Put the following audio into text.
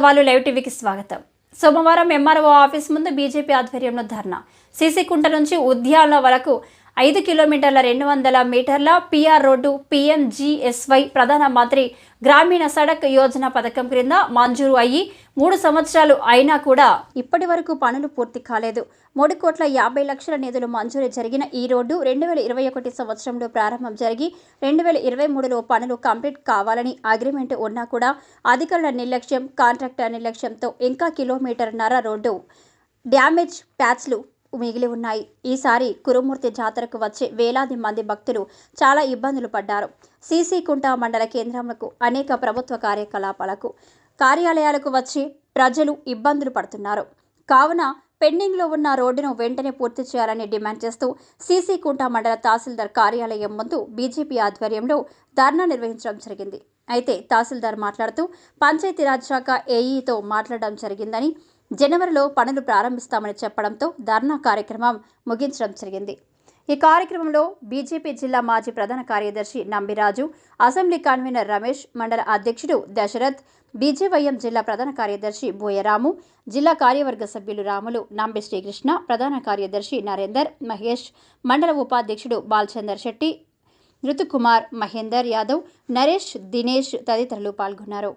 ప్రేక్షకులు లైవ్ టీవీకి స్వాగతం. సోమవారం ఎంఆర్ఓ ఆఫీస్ ముందు బీజేపీ ఆధ్వర్యంలో ధర్నా. సీసీ కుంట నుంచి ఉద్యాన వరకు ఐదు కిలోమీటర్ల రెండు వందల మీటర్ల పిఆర్ రోడ్డు పిఎంజిఎస్వై ప్రధానమంత్రి గ్రామీణ సడక్ యోజన పథకం క్రింద మంజూరు అయ్యి మూడు సంవత్సరాలు అయినా కూడా ఇప్పటి వరకు పనులు పూర్తి కాలేదు. మూడు కోట్ల యాభై లక్షల నిధులు మంజూరు జరిగిన ఈ రోడ్డు రెండు వేల ఇరవై ఒకటి సంవత్సరంలో ప్రారంభం జరిగి రెండు వేల ఇరవై మూడులో పనులు కంప్లీట్ కావాలని అగ్రిమెంట్ ఉన్నా కూడా అధికారుల నిర్లక్ష్యం కాంట్రాక్టర్ నిర్లక్ష్యంతో ఇంకా కిలోమీటర్న్నర రోడ్డు డ్యామేజ్ ప్యాచ్లు మిగిలి ఉన్నాయి. ఈసారి కురుమూర్తి జాతరకు వచ్చే వేలాది మంది భక్తులు చాలా ఇబ్బందులు పడ్డారు. సీసీ కుంట మండల కేంద్రములకు అనేక ప్రభుత్వ కార్యకలాపాలకు కార్యాలయాలకు వచ్చి ప్రజలు ఇబ్బందులు పడుతున్నారు. కావున పెండింగ్లో ఉన్న రోడ్డును వెంటనే పూర్తి చేయాలని డిమాండ్ చేస్తూ సీసీ కుంట మండల తహసీల్దార్ కార్యాలయం ముందు బీజేపీ ఆధ్వర్యంలో ధర్నా నిర్వహించడం జరిగింది. అయితే తహసీల్దార్ మాట్లాడుతూ పంచాయతీరాజ్ శాఖ ఏఈతో మాట్లాడడం జరిగిందని జనవరిలో పనులు ప్రారంభిస్తామని చెప్పడంతో ధర్నా కార్యక్రమం ముగించడం జరిగింది. ఈ కార్యక్రమంలో బీజేపీ జిల్లా మాజీ ప్రధాన కార్యదర్శి నంబిరాజు అసెంబ్లీ కన్వీనర్ రమేష్ మండల అధ్యక్షుడు దశరథ్ బీజేవైఎం జిల్లా ప్రధాన కార్యదర్శి బోయరాము జిల్లా కార్యవర్గ సభ్యులు రాములు నంబి శ్రీకృష్ణ ప్రధాన కార్యదర్శి నరేందర్ మహేష్ మండల ఉపాధ్యక్షుడు బాల్చందర్ శెట్టి ఋతుకుమార్ మహేందర్ యాదవ్ నరేష్ దినేష్ తదితరులు పాల్గొన్నారు